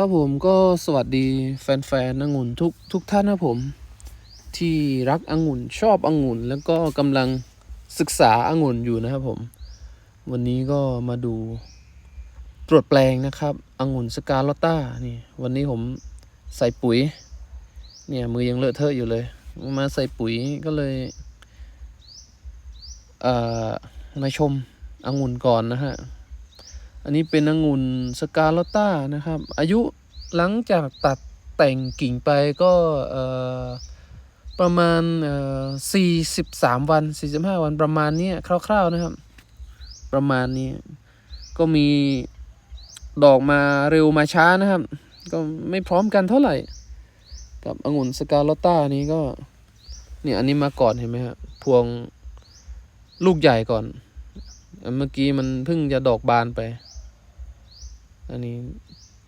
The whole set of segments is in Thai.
ครับผมก็สวัสดีแฟนๆองุ่นทุกทุกท่านนะผม ที่รักองุ่นชอบองุ่น แล้วก็กำลังศึกษาองุ่นอยู่นะครับผม วันนี้ก็มาดูตรวจแปลงนะครับองุ่นสกาลอตต้านี่ วันนี้ผมใส่ปุ๋ย เนี่ยมือยังเลอะเทอะอยู่เลย มาใส่ปุ๋ยก็เลยเอ่อมาชมองุ่นก่อนนะฮะ อันนี้เป็นองุ่นสกาลอต้านะครับ อายุหลังจากตัดแต่งกิ่งไปก็ประมาณเอ่อสี่สิบสามวันสี่สิบห้าวันประมาณนี้คร่าว ๆนะครับ ประมาณนี้ก็มีดอกมาเร็วมาช้านะครับ ก็ไม่พร้อมกันเท่าไหร่ กับองุ่นสกาลอต้านี้ก็เนี่ยอันนี้มาก่อนเห็นไหมครับพวงลูกใหญ่ก่อน เมื่อกี้มันเพิ่งจะดอกบานไป อันนี้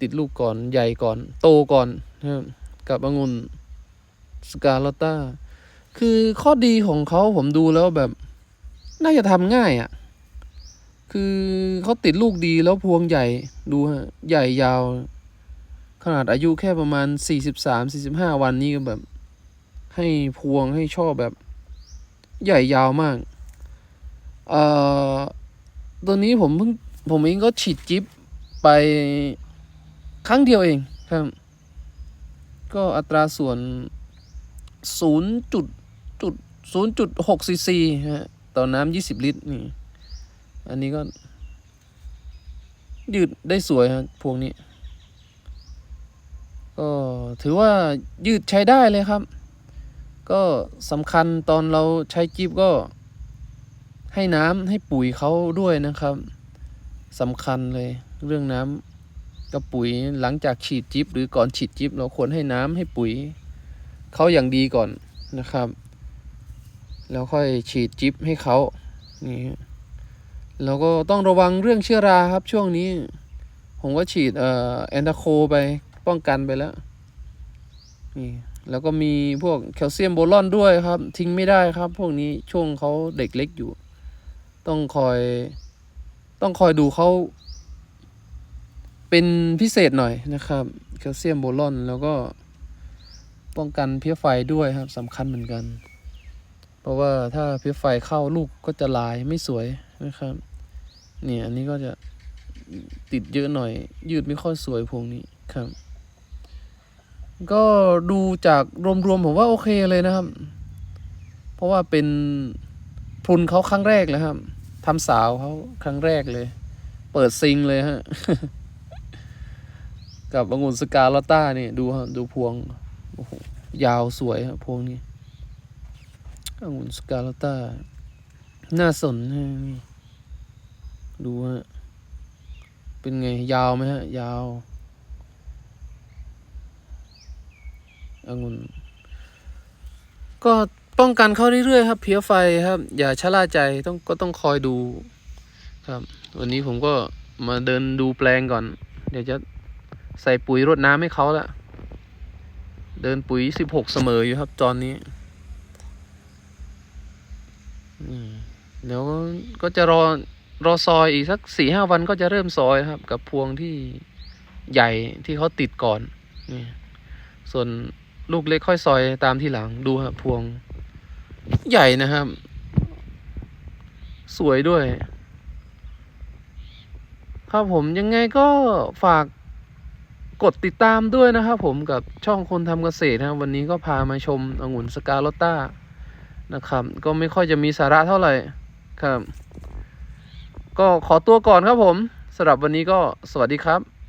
ติดลูกก่อนใหญ่ก่อน โตก่อนนะครับกับองุ่นสกาลตต้าคือข้อดีของเขาผมดูแล้วแบบ น่าจะทำง่ายอะ่ะ คือเขาติดลูกดีแล้วพวงใหญ่ดูฮะใหญ่ยาว ขนาดอายุแค่ประมาณสี่สิบสามสี่สิบห้าวันนี้ก็แบบ ให้พวงให้ช่อแบบ ใหญ่ยาวมาก เอ่อตัวนี้ผมเพิ่งผมเองก็ฉีดจิ๊บ ไปครั้งเดียวเองครับ ก็อัตราส่วนศูนย์จุดจุดศูนย์จุดหกซีซีฮะต่อน้ำยี่สิบลิตรนี่ อันนี้ก็ ยืดได้สวยฮะพวกนี้ ก็ถือว่ายืดใช้ได้เลยครับ ก็สำคัญตอนเราใช้จิ๊บก็ให้น้ำให้ปุ๋ยเขาด้วยนะครับสำคัญเลย เรื่องน้ำกับปุ๋ยหลังจากฉีดจิ๊บหรือก่อนฉีดจิ๊บเราควรให้น้ำให้ปุ๋ยเขาอย่างดีก่อนนะครับ แล้วค่อยฉีดจิ๊บให้เขานี่แล้วก็ต้องระวังเรื่องเชื้อราครับช่วงนี้ ผมก็ฉีดเอ่อแอนตาโคไปป้องกันไปแล้วนี่แล้วก็มีพวกแคลเซียมโบรอนด้วยครับ ทิ้งไม่ได้ครับ พวกนี้ช่วงเขาเด็กเล็กอยู่ ต้องคอย ต้องคอยดูเขา เป็นพิเศษหน่อยนะครับแคลเซียมโบรอนแล้วก็ป้องกันเพี้ยไฟด้วยครับสำคัญเหมือนกัน เพราะว่าถ้าเพี้ยไฟเข้าลูกก็จะลายไม่สวยนะครับ เนี่ยอันนี้ก็จะติดเยอะหน่อย ยืดไม่ค่อยสวยพวงนี้ครับ ก็ดูจากรวมๆผมว่าโอเคเลยนะครับ เพราะว่าเป็นพรุนเขาครั้งแรกเลยครับทำสาวเขาครั้งแรกเลย เปิดซิงเลยฮะ กับองุ่นสกาลอตต้านี่ดูฮะดูพวงโอ้โหยาวสวยฮะพวงนี้องุ่นสกาลอตต้าน่าสนฮะนี่ดูฮะเป็นไงยาวไหมฮะ ยาวองุ่นก็ป้องกันเข้าเรื่อยๆครับ เพี้ยไฟครับ อย่าชะล่าใจต้องก็ต้องคอยดูครับ วันนี้ผมก็มาเดินดูแปลงก่อน เดี๋ยวจะ ใส่ปุ๋ยรดน้ำให้เขาละเดินปุ๋ยสิบหกเสมออยู่ครับตอนนี้เดี๋ยวก็จะรอรอซอยอีกสักสี่ห้าวันก็จะเริ่มซอยครับ กับพวงที่ใหญ่ที่เขาติดก่อนนี่ส่วนลูกเล็กค่อยซอยตามที่หลังดูครับพวงใหญ่นะครับ สวยด้วย ครับผมยังไงก็ฝาก กดติดตามด้วยนะครับผมกับช่องคนทำเกษตรนะวันนี้ก็พามาชมองุ่นสกาลต้านะครับ ก็ไม่ค่อยจะมีสาระเท่าไหร่ครับ ก็ขอตัวก่อนครับผมสำหรับวันนี้ก็สวัสดีครับ